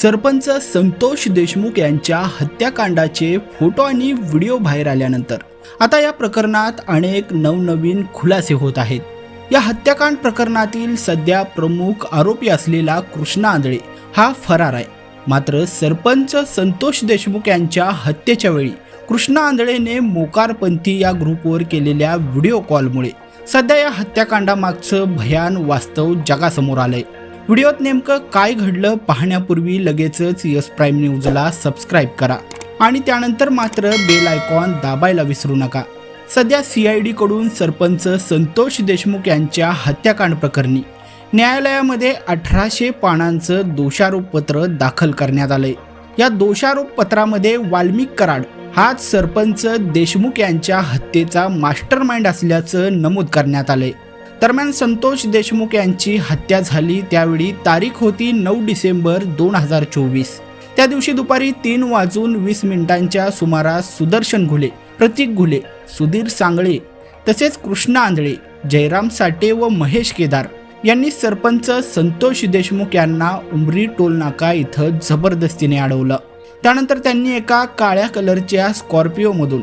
सरपंच संतोष देशमुख यांच्या हत्याकांडाचे फोटो आणि व्हिडिओ बाहेर आल्यानंतर आता या प्रकरणात अनेक नवनवीन खुलासे होत आहेत. या हत्याकांड प्रकरणातील सध्या प्रमुख आरोपी असलेला कृष्णा आंधळे हा फरार आहे. मात्र सरपंच संतोष देशमुख यांच्या हत्येच्या वेळी कृष्णा आंधळेने मोकारपंथी या ग्रुपवर केलेल्या व्हिडिओ कॉलमुळे सध्या या हत्याकांडामागचं भयान वास्तव जगासमोर आलंय. व्हिडिओत नेमकं काय घडलं पाहण्यापूर्वी लगेचच यस प्राईम न्यूजला सबस्क्राईब करा. आणि त्यानंतर मात्र बेल आयकॉन दाबायला विसरू नका. सध्या सी आयकडून सरपंच संतोष देशमुख यांच्या हत्याकांड प्रकरणी न्यायालयामध्ये अठराशे पानांचं दोषारोपपत्र दाखल करण्यात आलंय. या दोषारोप पत्रामध्ये वाल्मिक कराड हाच सरपंच देशमुख यांच्या हत्येचा मास्टर माइंड असल्याचं नमूद करण्यात आलंय. दरम्यान संतोष देशमुख यांची हत्या झाली. त्यावेळी तारीख होती नऊ डिसेंबर दोन हजार चोवीस. त्या दिवशी दुपारी तीन वाजून वीस मिनिटांच्या सुमारास सुदर्शन घुले प्रतीक घुले सुधीर सांगळे तसेच कृष्णा आंधळे जयराम साठे व महेश केदार यांनी सरपंच संतोष देशमुख यांना उमरी टोलनाका इथं जबरदस्तीने अडवलं. त्यानंतर त्यांनी एका काळ्या कलरच्या स्कॉर्पिओमधून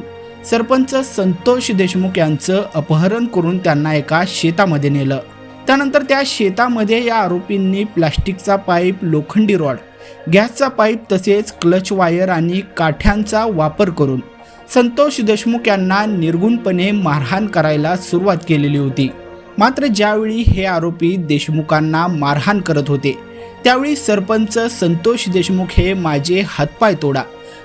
सरपंच संतोष देशमुख यांचं अपहरण करून त्यांना एका शेतामध्ये नेलं. त्यानंतर त्या शेतामध्ये या आरोपींनी प्लास्टिकचा पाईप लोखंडी रॉड गॅसचा पाईप तसेच क्लच वायर आणि काठ्यांचा वापर करून संतोष देशमुख यांना निर्गुणपणे मारहाण करायला सुरुवात केलेली होती. मात्र ज्यावेळी हे आरोपी देशमुखांना मारहाण करत होते त्यावेळी सरपंच संतोष देशमुख हे माझे हातपाय तोडा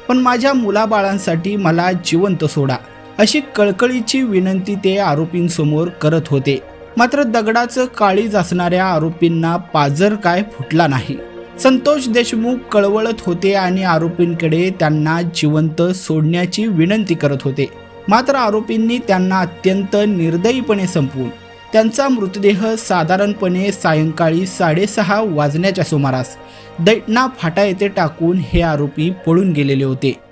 पण माझ्या मुलाबाळांसाठी मला जिवंत सोडा अशी कळकळीची विनंती ते आरोपींसमोर करत होते. मात्र दगडाचं काळीज असणाऱ्या आरोपींना पाजर काय फुटला नाही. संतोष देशमुख कळवळत होते आणि आरोपींकडे त्यांना जिवंत सोडण्याची विनंती करत होते. मात्र आरोपींनी त्यांना अत्यंत निर्दयीपणे संपवून त्यांचा मृतदेह साधारणपणे सायंकाळी साडेसहा वाजण्याच्या सुमारास दैटना फाटा येथे टाकून हे आरोपी पळून गेलेले होते.